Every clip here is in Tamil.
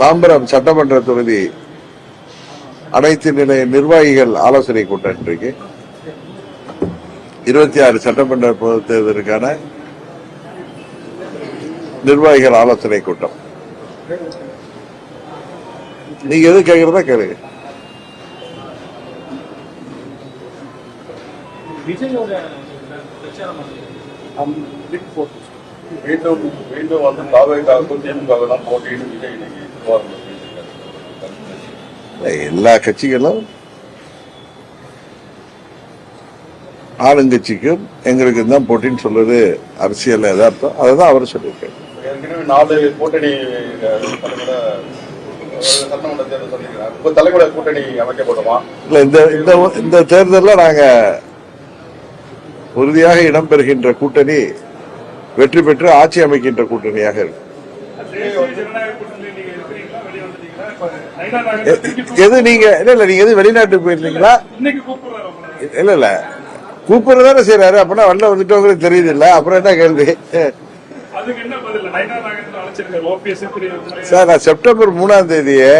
தாம்பரம் சட்டமன்ற தொகுதி அனைத்து நிலை நிர்வாகிகள் ஆலோசனை கூட்டம் இன்றைக்கு இருபத்தி ஆறு சட்டமன்ற பொதுத் தேர்தலுக்கான நிர்வாகிகள் ஆலோசனை கூட்டம். நீங்க எது கேக்குறதா கேளுங்க. விஜயோட பிரச்சாரம் மீண்டும் மீண்டும் வந்து தாவேக்காவுக்கும் திமுக தான் போட்டியிட்டு விஜய் இன்னைக்கு. எல்லா கட்சிகளும் ஆளுங்கட்சிக்கும் எங்களுக்கு தான் போட்டின்னு சொல்றது அரசியல் எதார்த்தம் அதுதான் அவர் சொல்லியிருக்காரு. ஏற்கனவே நாலு கூட்டணி தலைமுறை கூட்டணி அமைக்கப்படுமா இல்ல இந்த இந்த இந்த தேர்தலில் நாங்க உறுதியாக இடம்பெறுகின்ற கூட்டணி வெற்றி பெற்று ஆட்சி அமைக்கின்ற கூட்டணியாக இருக்கு. எது நீங்க இல்ல இல்ல நீங்க எது வெளிநாட்டுக்கு போயிருந்தீங்களா? இன்னைக்கு இல்ல இல்ல. கூப்பிடுறதானே செய்யறாரு அப்படின்னா வெளில வந்துட்டவங்களுக்கு தெரியுது இல்ல அப்புறம் என்ன கேள்வி? சார் நான் செப்டம்பர் மூணாம் தேதியே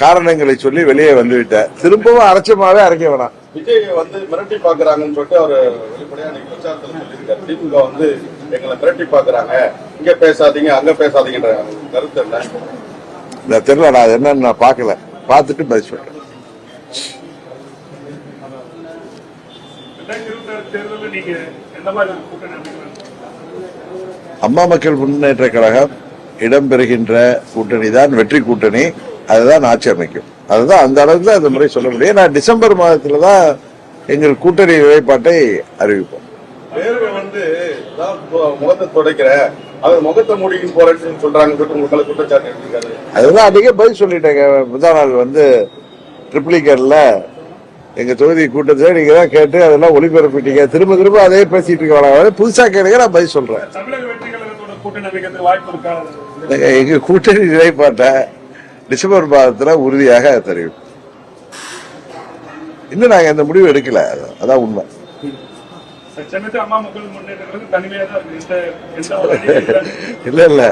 காரணங்களை சொல்லி வெளியே வந்துவிட்டேன். திரும்பவும் அரைச்சமாவே அரைக்க வேணாம். விஜய் வந்து மிரட்டி பாக்குறாங்கன்னு சொல்லிட்டு அவர் வெளிப்படையா பிரச்சாரத்தில் சொல்லியிருக்காரு. திமுக வந்து எங்களை மிரட்டி பாக்குறாங்க இங்க பேசாதீங்க அங்க பேசாதீங்கன்ற கருத்து என்ன? இந்த தெரியல நான் என்னன்னு நான் பார்க்கல. பார்த்துட்டு பதில் சொல்றேன். அம்மா மக்கள் முன்னேற்ற கழகம் இடம்பெறுகின்ற கூட்டணி தான் வெற்றி கூட்டணி. அதுதான் ஆட்சி அமைக்கும் அதுதான் அந்த அளவுக்கு இந்த முறை சொல்ல முடியும். நான் டிசம்பர் மாதத்துல தான் எங்கள் கூட்டணி நிலைப்பாட்டை அறிவிப்போம். வேர்வை வந்து முகத்தை துடைக்கிற அது முகத்தை மூடிக்கின்னு போறேன்னு சொல்றாங்க குற்றச்சாட்டு அதுதான் அன்றைக்கே பதில் சொல்லிட்டேங்க. முதல் நாள் வந்து ட்ரிப்ளிகர்ல எங்க தொகுதி கூட்டத்தில் நீங்க தான் கேட்டு அதெல்லாம் ஒளிபரப்பிட்டீங்க. திரும்ப திரும்ப அதே பேசிட்டு இருக்க புதுசா கேளுங்க நான் பதில் சொல்றேன். எங்க கூட்டணி நிலைப்பாட்டை டிசம்பர் மாதத்துல உறுதியாக தெரிவிப்போம் இன்னும் நாங்க இந்த முடிவு எடுக்கல. அதான் உண்மை. இல்ல இல்ல.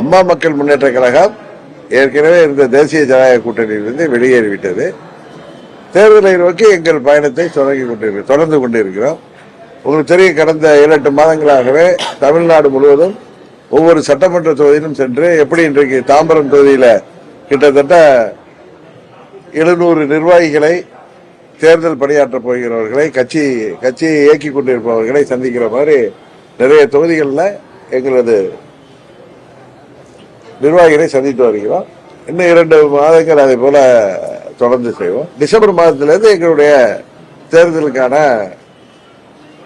அம்மா மக்கள் முன்னேற்ற கழகம் ஏற்கனவே இருந்த தேசிய ஜனநாயக கூட்டணியிலிருந்து வெளியேறிவிட்டது. தேர்தலை நோக்கி எங்கள் பயணத்தை தொடங்கி கொண்டிருக்கிறோம் தொடர்ந்து கொண்டிருக்கிறோம். உங்களுக்கு தெரியும் கடந்த ஏழு எட்டு மாதங்களாகவே தமிழ்நாடு முழுவதும் ஒவ்வொரு சட்டமன்ற தொகுதியிலும் சென்று எப்படி இன்றைக்கு தாம்பரம் தொகுதியில கிட்டத்தட்ட எழுநூறு நிர்வாகிகளை தேர்தல் பணியாற்றப் போகிறவர்களை கட்சி கட்சியை இயக்கி கொண்டிருப்பவர்களை சந்திக்கிற மாதிரி நிறைய தொகுதிகளில் எங்களது நிர்வாகிகளை சந்தித்து வருகிறோம். இன்னும் இரண்டு மாதங்கள் அதை போல தொடர்ந்து செய்வோம். டிசம்பர் மாதத்திலிருந்து எங்களுடைய தேர்தலுக்கான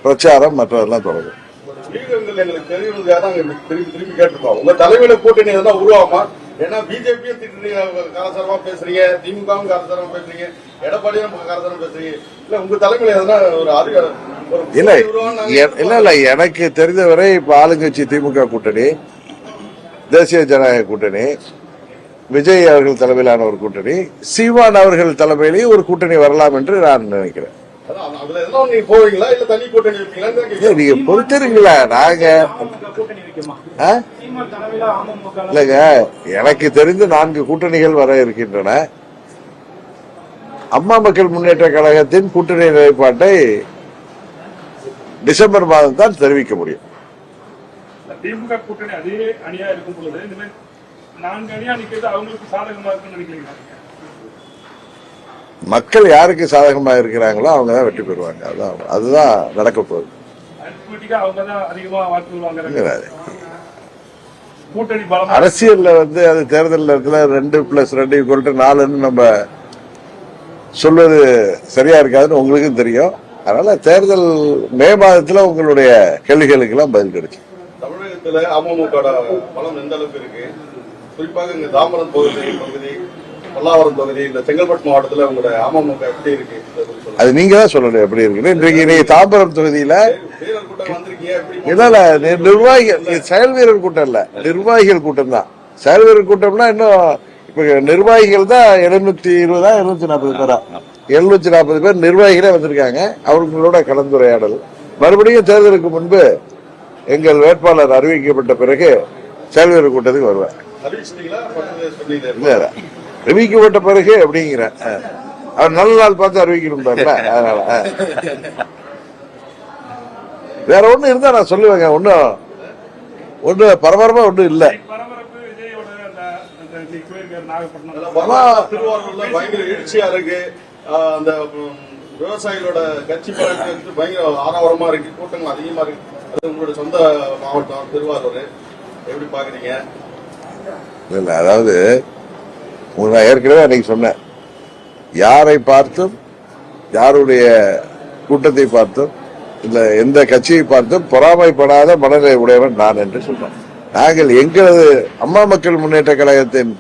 பிரச்சாரம் மற்றதெல்லாம் தொடங்கும் கேட்டிருக்கோம் உங்க தலைமையில கூட்டணி எதனா உருவாகுமா? ஏன்னா பிஜேபியும் திட்டுறீங்க காலசாரமா பேசுறீங்க திமுகவும் காலசாரமா பேசுறீங்க எடப்பாடியும் காலசாரமா பேசுறீங்க. இல்ல உங்க தலைமையில எதனா ஒரு ஒரு இல்ல இல்ல இல்ல எனக்கு தெரிந்தவரை இப்ப ஆளுங்கட்சி திமுக கூட்டணி தேசிய ஜனநாயக கூட்டணி விஜய் அவர்கள் தலைமையிலான ஒரு கூட்டணி சீமான் அவர்கள் தலைமையிலேயே ஒரு கூட்டணி வரலாம் என்று நான் நினைக்கிறேன். நீங்க பொறுத்திருங்களா நாங்க இல்லைங்க எனக்கு தெரிந்து நான்கு கூட்டணிகள் வர இருக்கின்றன. அம்மா மக்கள் முன்னேற்ற கழகத்தின் கூட்டணி நிலைப்பாட்டை டிசம்பர் மாதம் தான் தெரிவிக்க முடியும். திமுக கூட்டணி அதே அணியா இருக்கும் பொழுது இந்த மாதிரி நான்கு அணியா நிக்கிறது அவங்களுக்கு சாதகமா இருக்குன்னு நினைக்கிறீங்களா? மக்கள் யாருக்கு சாதகமா இருக்கிறாங்களோ அவங்க தான் வெற்றி பெறுவாங்க. அதுதான் அதுதான் நடக்க போகுது. அரசியல்ல வந்து அது தேர்தல் நேரத்துல ரெண்டு பிளஸ் ரெண்டு ஈக்குவல் நாலுன்னு நம்ம சொல்வது சரியா இருக்காதுன்னு உங்களுக்கும் தெரியும். அதனால தேர்தல் மே மாதத்துல உங்களுடைய கேள்விகளுக்கு எல்லாம் பதில் கிடைக்கும். தமிழகத்துல அமமுக பலம் எந்த அளவுக்கு இருக்கு? குறிப்பாக இங்க தாம்பரம் தொகுதி பகுதி பல்லாவரம் தொகுதி இந்த செங்கல்பட்டு மாவட்டத்துல உங்களோட அமமுக எப்படி இருக்கு. அது நீங்க தான் சொல்லணும் எப்படி இருக்குன்னு. இன்றைக்கு நீங்க தாம்பரம் தொகுதியில வீரர் கூட்டம் வந்திருக்கீங்க எப்படி இல்ல இல்ல நிர்வாகிகள் செயல் வீரர் கூட்டம் இல்ல. நிர்வாகிகள் கூட்டம் தான். செயல் வீரர் கூட்டம்னா இன்னும் இப்ப நிர்வாகிகள் தான் எழுநூத்தி இருபதா எழுநூத்தி நாற்பது பேரா. எழுநூத்தி நாற்பது பேர் நிர்வாகிகளே வந்திருக்காங்க. அவர்களோட கலந்துரையாடல். மறுபடியும் தேர்தலுக்கு முன்பு எங்கள் வேட்பாளர் அறிவிக்கப்பட்ட பிறகு செயல்வீரர் கூட்டத்துக்கு வருவேன் அறிவிக்கப்பட்ட பிறகு அப்படிங்கிறேன் அவர் நல்ல நாள் பார்த்து அறிவிக்கணும் அதனால வேற ஒண்ணு இருந்தா நான் சொல்லுவேங்க. ஒன்னும் ஒண்ணு பரபரப்பா ஒண்ணும் இல்ல. பயங்கர எழுச்சியா இருக்கு. அந்த விவசாயிகளோட கட்சி பழக்கம் பயங்கர ஆரவாரமா இருக்கு. கூட்டங்கள் அதிகமா இருக்கு. அது உங்களோட சொந்த மாவட்டம் திருவாரூர். எப்படி பாக்குறீங்க? இல்ல இல்ல அதாவது உங்களுக்கு நான் ஏற்கனவே அன்னைக்கு சொன்னேன். யாரை பார்த்தும் யாருடைய கூட்டத்தை பார்த்தும் இல்ல எந்த கட்சியை பார்த்தும் பொறாமைப்படாத மனநிலை உடையவன் நான் என்று சொன்னேன் நாங்கள் எங்களது அம்மா மக்கள் முன்னேற்ற கழகத்தின்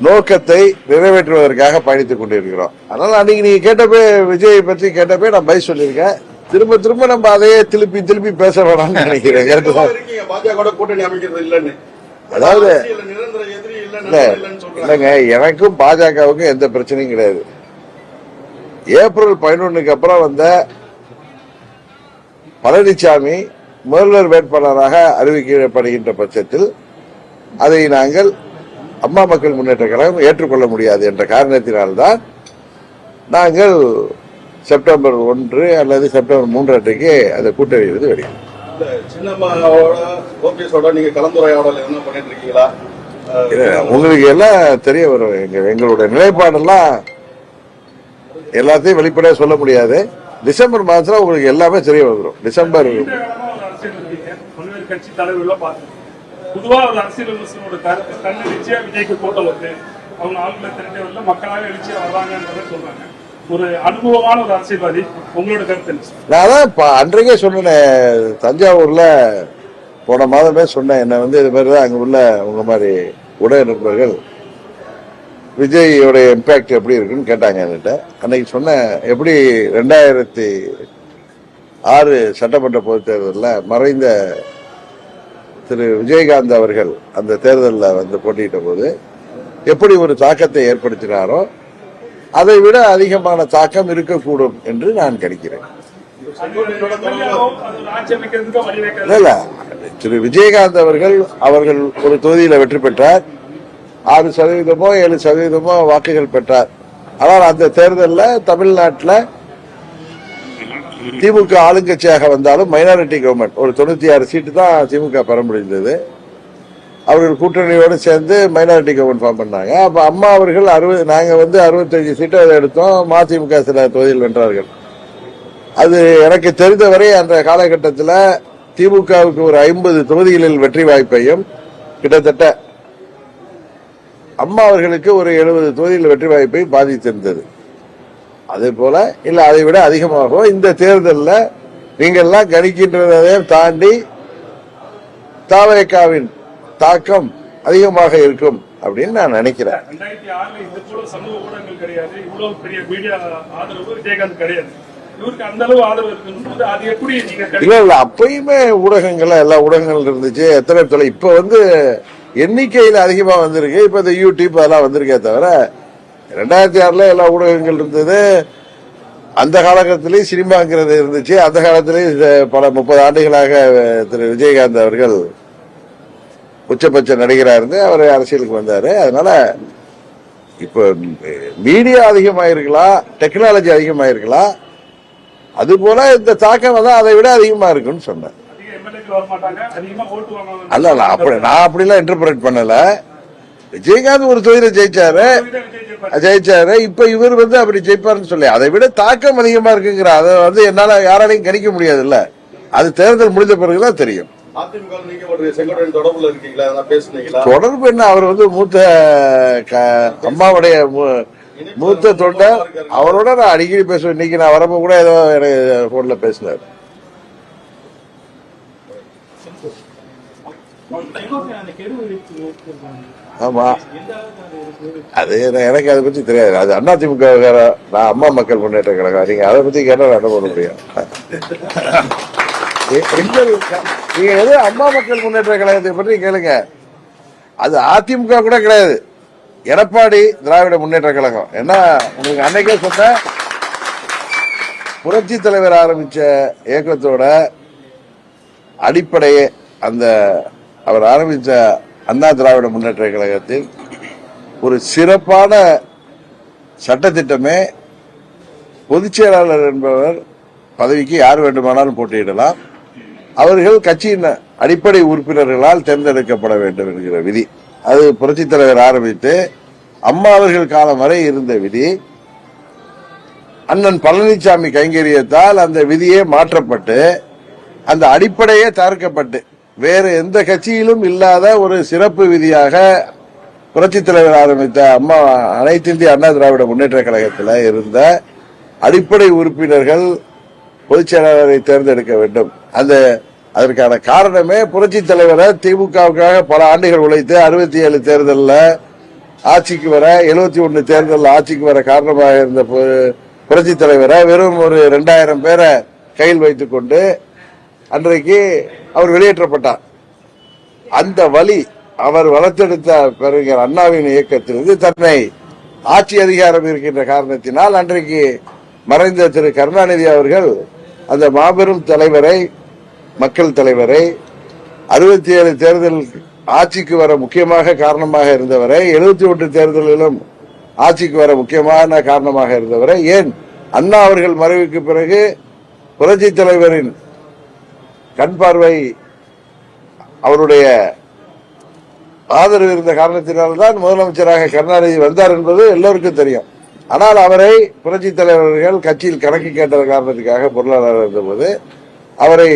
நோக்கத்தை நிறைவேற்றுவதற்காக பயணித்துக் கொண்டிருக்கிறோம். அதனால அன்னைக்கு நீங்க கேட்டப்பே விஜயை பற்றி கேட்டப்பே நான் பதில் சொல்லியிருக்கேன். திரும்ப திரும்ப நம்ம அதையே திருப்பி திருப்பி பேச வேணாம்னு நினைக்கிறேன். அதாவது- இல்லைங்க எனக்கும் பாஜகவுக்கும் எந்த பிரச்சனையும் கிடையாது. ஏப்ரல் பதினொன்னுக்கு அப்புறம் வந்த பழனிசாமி முதல்வர் வேட்பாளராக அறிவிக்கப்படுகின்ற பட்சத்தில் அதை நாங்கள் அம்மா மக்கள் முன்னேற்ற கழகம் ஏற்றுக்கொள்ள முடியாது என்ற காரணத்தினால்தான் நாங்கள் செப்டம்பர் ஒன்று அல்லது செப்டம்பர் மூன்று அன்றைக்கு அந்த கூட்டணியிலிருந்து வெளியே. இல்ல சின்னம்மாவோட ஓபிஎஸோட நீங்க கலந்துரையாடல் என்ன பண்ணிட்டு இருக்கீங்களா ஆஹ் இல்ல, உங்களுக்கு எல்லாம் தெரிய வரும். எங்க எங்களுடைய நிலைப்பாடெல்லாம் எல்லாத்தையும் வெளிப்படையா சொல்ல முடியாது. டிசம்பர் மாதத்துல உங்களுக்கு எல்லாமே தெரிய வந்துடும் டிசம்பர் கட்சி தலைவர்கள பார்த்து பொதுவா ஒரு அரசியல் விமர்சனோட கருத்து தன்னெழுச்சியா விஜய்க்கு கூட்டம் வருது அவங்க ஆளுநர் திரட்டே வரல மக்களாக எழுச்சியா வர்றாங்கன்றத சொல்றாங்க. ஒரு அனுபவமான ஒரு அரசியல்வாதி உங்களோட கருத்து என்ன? சார்? நான் தான் அன்றைக்கே சொன்னேன் தஞ்சாவூர்ல போன மாதமே சொன்னேன் என்ன வந்து இது மாதிரி தான் அங்க உள்ள உங்க மாதிரி உடைய நண்பர்கள் விஜயோட இம்பேக்ட் எப்படி இருக்குன்னு கேட்டாங்க என்கிட்ட. அன்னைக்கு சொன்னேன் எப்படி ரெண்டாயிரத்தி ஆறு சட்டமன்ற பொதுத் தேர்தலில் மறைந்த திரு விஜயகாந்த் அவர்கள் அந்த தேர்தலில் வந்து போட்டியிட்ட போது எப்படி ஒரு தாக்கத்தை ஏற்படுத்தினாரோ அதை விட அதிகமான தாக்கம் இருக்கக்கூடும் என்று நான் கணிக்கிறேன். திரு விஜயகாந்த் அவர்கள் அவர்கள் ஒரு தொகுதியில் வெற்றி பெற்றார். ஆறு சதவீதமோ ஏழு சதவீதமோ வாக்குகள் பெற்றார். ஆனால் அந்த தேர்தலில் தமிழ்நாட்டில் திமுக ஆளுங்கட்சியாக வந்தாலும் மைனாரிட்டி கவர்மெண்ட் ஒரு தொண்ணூத்தி ஆறு சீட்டு தான் திமுக பெற முடிந்தது. அவர்கள் கூட்டணியோடு சேர்ந்து மைனாரிட்டி கவர்மெண்ட் ஃபார்ம் பண்ணாங்க. அப்போ அம்மா அவர்கள் அறுபது நாங்கள் வந்து அறுபத்தஞ்சு சீட்டை அதை எடுத்தோம். மதிமுக சில தொகுதியில் வென்றார்கள். அது எனக்கு தெரிந்தவரை அந்த காலகட்டத்தில் திமுகவுக்கு ஒரு ஐம்பது தொகுதிகளில் வெற்றி வாய்ப்பையும் கிட்டத்தட்ட அம்மா அவர்களுக்கு ஒரு எழுபது தொகுதியில் வெற்றி வாய்ப்பை பாதித்திருந்தது. அதே போல இல்ல அதை விட அதிகமாகவும் இந்த தேர்தலில் நீங்கள்லாம் கணிக்கின்றதையும் தாண்டி தாவரேக்காவின் தாக்கம் அதிகமாக இருக்கும் அப்படின்னு நான் நினைக்கிறேன். ஊடகங்கள் இல்ல இல்ல அப்பயுமே ஊடகங்கள்ல எல்லா ஊடகங்கள் இருந்துச்சு. எத்தனை தொலை இப்ப வந்து எண்ணிக்கையில் அதிகமாக வந்திருக்கு. இப்போ இந்த யூடியூப் அதெல்லாம் வந்திருக்கே தவிர ரெண்டாயிரத்தி ஆறில் எல்லா ஊடகங்கள் இருந்தது. அந்த காலகட்டத்திலேயே சினிமாங்கிறது இருந்துச்சு. அந்த காலத்திலேயே இந்த பல முப்பது ஆண்டுகளாக திரு விஜயகாந்த் அவர்கள் உச்சபட்ச நடிகராக இருந்து அவர் அரசியலுக்கு வந்தார். அதனால இப்போ மீடியா அதிகமாயிருக்கலாம் டெக்னாலஜி அதிகமாயிருக்கலாம் அதுபோல இந்த தாக்கம் தான் அதை விட அதிகமாக இருக்குன்னு சொன்னேன் அல்ல அல்ல அப்படி நான் அப்படிலாம் இன்டர்பிரேட் பண்ணல. விஜயகாந்த் ஒரு தொகுதியில ஜெயிச்சாரு. ஜெயிச்சாரு. இப்ப இவர் வந்து அப்படி ஜெயிப்பாருன்னு சொல்லி அதை விட தாக்கம் அதிகமா இருக்குங்கிற அதை வந்து என்னால யாராலையும் கணிக்க முடியாது இல்ல அது தேர்தல் முடிந்த பிறகுதான் தெரியும். தொடர்பு என்ன? அவர் வந்து மூத்த அம்மாவுடைய மூ- மூத்த தொண்டர். அவரோட நான் அடிக்கடி பேசுவேன். இன்னைக்கு நான் வரப்ப கூட ஏதோ எனக்கு போன்ல பேசினார். ஆமாம் அது எனக்கு அதை பத்தி தெரியாது. அது அண்ணா திமுக நான் அம்மா மக்கள் முன்னேற்ற கழகம். நீங்க அதை பத்தி கேட்டால் என்ன பண்ண முடியும்? எங்கள் நீங்க எது அம்மா மக்கள் முன்னேற்ற கழகத்தை பற்றி கேளுங்க. அது அதிமுக கூட கிடையாது. எடப்பாடி திராவிட முன்னேற்ற கழகம். ஏன்னா உங்களுக்கு அன்னைக்கே சொன்ன புரட்சி தலைவர் ஆரம்பிச்ச இயக்கத்தோட அடிப்படையே அந்த அவர் ஆரம்பித்த அண்ணா திராவிட முன்னேற்ற கழகத்தில் ஒரு சிறப்பான சட்டத்திட்டமே பொதுச் செயலாளர் என்பவர் பதவிக்கு யார் வேண்டுமானாலும் போட்டியிடலாம். அவர்கள் கட்சியின் அடிப்படை உறுப்பினர்களால் தேர்ந்தெடுக்கப்பட வேண்டும் என்கிற விதி. அது புரட்சித் தலைவர் ஆரம்பித்து அம்மா அவர்கள் காலம் வரை இருந்த விதி. அண்ணன் பழனிசாமி கைங்கரியத்தால் அந்த விதியே மாற்றப்பட்டு அந்த அடிப்படையே தகர்க்கப்பட்டு வேறு எந்த கட்சியிலும் இல்லாத ஒரு சிறப்பு விதியாக புரட்சித் தலைவர் ஆரம்பித்த அம்மா அனைத்து இந்திய அண்ணா திராவிட முன்னேற்ற கழகத்தில் இருந்த அடிப்படை உறுப்பினர்கள் பொதுச் செயலாளரை தேர்ந்தெடுக்க வேண்டும். அந்த அதற்கான காரணமே புரட்சி தலைவரை திமுகவுக்காக பல ஆண்டுகள் உழைத்து அறுபத்தி ஏழு தேர்தலில் ஆட்சிக்கு வர எழுபத்தி ஒன்று தேர்தலில் ஆட்சிக்கு வர காரணமாக இருந்த பு- புரட்சி தலைவரை வெறும் ஒரு ரெண்டாயிரம் பேரை கையில் வைத்துக்கொண்டு அன்றைக்கு அவர் வெளியேற்றப்பட்டார். அந்த வழி அவர் வளர்த்தெடுத்த பெருங்கர் அண்ணாவின் இயக்கத்திலிருந்து தன்னை ஆட்சி அதிகாரம் இருக்கின்ற காரணத்தினால் அன்றைக்கு மறைந்த திரு கருணாநிதி அவர்கள் அந்த மாபெரும் தலைவரை மக்கள் தலைவரை அறுபத்தி ஏழு தேர்தல் ஆட்சிக்கு வர முக்கியமாக காரணமாக இருந்தவரை எழுபத்தி ஒன்று தேர்தலிலும் ஆட்சிக்கு வர முக்கியமான காரணமாக இருந்தவரை ஏன் அண்ணா அவர்கள் மறைவுக்கு பிறகு புரட்சி தலைவரின் கண் பார்வை அவருடைய ஆதரவு இருந்த காரணத்தினால்தான் முதலமைச்சராக கருணாநிதி வந்தார் என்பது எல்லோருக்கும் தெரியும். ஆனால் அவரை புரட்சி தலைவர்கள் கட்சியில் கணக்கு கேட்ட காரணத்துக்காக பொருளாளர் இருந்தபோது அவரை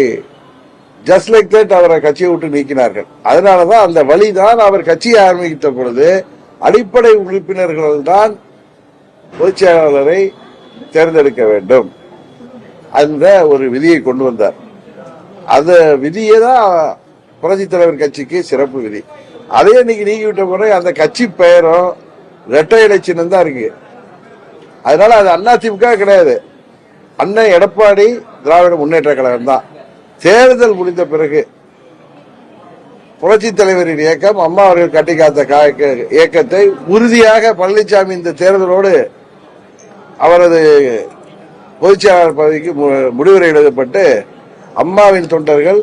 ஜஸ்ட் லைக் தட் அவரை கட்சியை விட்டு நீக்கினார்கள். அதனாலதான் அந்த வழிதான் அவர் கட்சியை ஆரம்பித்த பொழுது அடிப்படை உறுப்பினர்கள் தான் பொதுச் செயலாளரை தேர்ந்தெடுக்க வேண்டும் அந்த ஒரு விதியை கொண்டு வந்தார். அந்த விதியே தான் புரட்சி தலைவர் கட்சிக்கு சிறப்பு விதி. அதே இன்னைக்கு நீக்கி விட்ட முறை அந்த கட்சி பெயரும் ரெட்டை இலைச்சின்னம் தான் இருக்கு. அதனால அது அண்ணா திமுக கிடையாது. அண்ணன் எடப்பாடி திராவிட முன்னேற்ற கழகம் தான். தேர்தல் முடிந்த பிறகு புரட்சி தலைவரின் இயக்கம் அம்மா அவர்கள் கட்டி காத்த கா- இயக்கத்தை உறுதியாக பழனிசாமி இந்த தேர்தலோடு அவரது பொதுச்செயலாளர் பதவிக்கு முடிவுரை எழுதப்பட்டு அம்மாவின் தொண்டர்கள்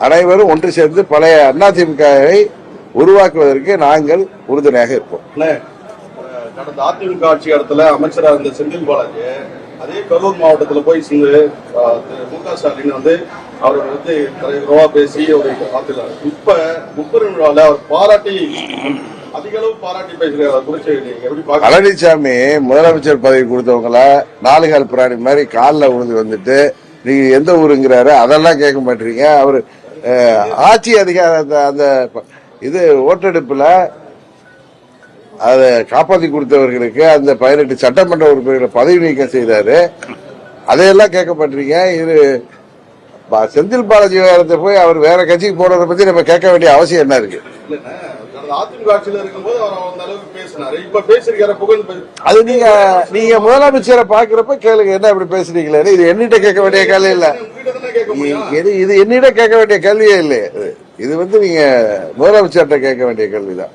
அனைவரும் ஒன்று சேர்ந்து பழைய அதிமுகவை உருவாக்குவதற்கு நாங்கள் உறுதுணையாக இருப்போம். கடந்த அதிமுக ஆட்சி காலத்துல அமைச்சரா இருந்த செந்தில் பாலாஜி அதே கரூர் மாவட்டத்துல போய் திரு மு க ஸ்டாலின் வந்து அவர் வந்து தலைவரவா பேசி அவரை பார்த்துருக்காரு இப்ப முப்பெரும் விழாவில் அவர் பாராட்டி அதிக அளவு பாராட்டி பேசுகிறார் குறிச்சு பழனிசாமி முதலமைச்சர் பதவி கொடுத்தவங்கள நாலுகால் பிராணி மாதிரி காலில் விழுந்து வந்துட்டு நீங்க எந்த ஊருங்கிறாரு அதெல்லாம் கேட்க மாட்டீங்க. அவர் ஆட்சி அதிகார அந்த இது ஓட்டெடுப்புல அதை காப்பாத்தி கொடுத்தவர்களுக்கு அந்த பதினெட்டு சட்டமன்ற உறுப்பினர்களை பதவி நீக்கம் செய்தாரு. அதையெல்லாம் கேட்க மாட்டீங்க. இது செந்தில் பாலாஜி விவகாரத்தை போய் அவர் வேற கட்சிக்கு போனதை பத்தி நம்ம கேட்க வேண்டிய அவசியம் என்ன இருக்கு? அதிமுக ஆட்சியில் இருக்கும்போது பேசினாரு. இப்ப பேசிருக்காரு புகழ் பே- அது நீங்க நீங்க முதலமைச்சரை பாக்குறப்ப கேளுங்க என்ன இப்படி பேசுறீங்களே இது என்னிட்ட கேட்க வேண்டிய கேள்வி இல்ல. இது என்னிடம் கேட்க வேண்டிய கேள்வியே இல்லை இது. இது வந்து நீங்க முதலமைச்சர்கிட்ட கேட்க வேண்டிய கேள்விதான்.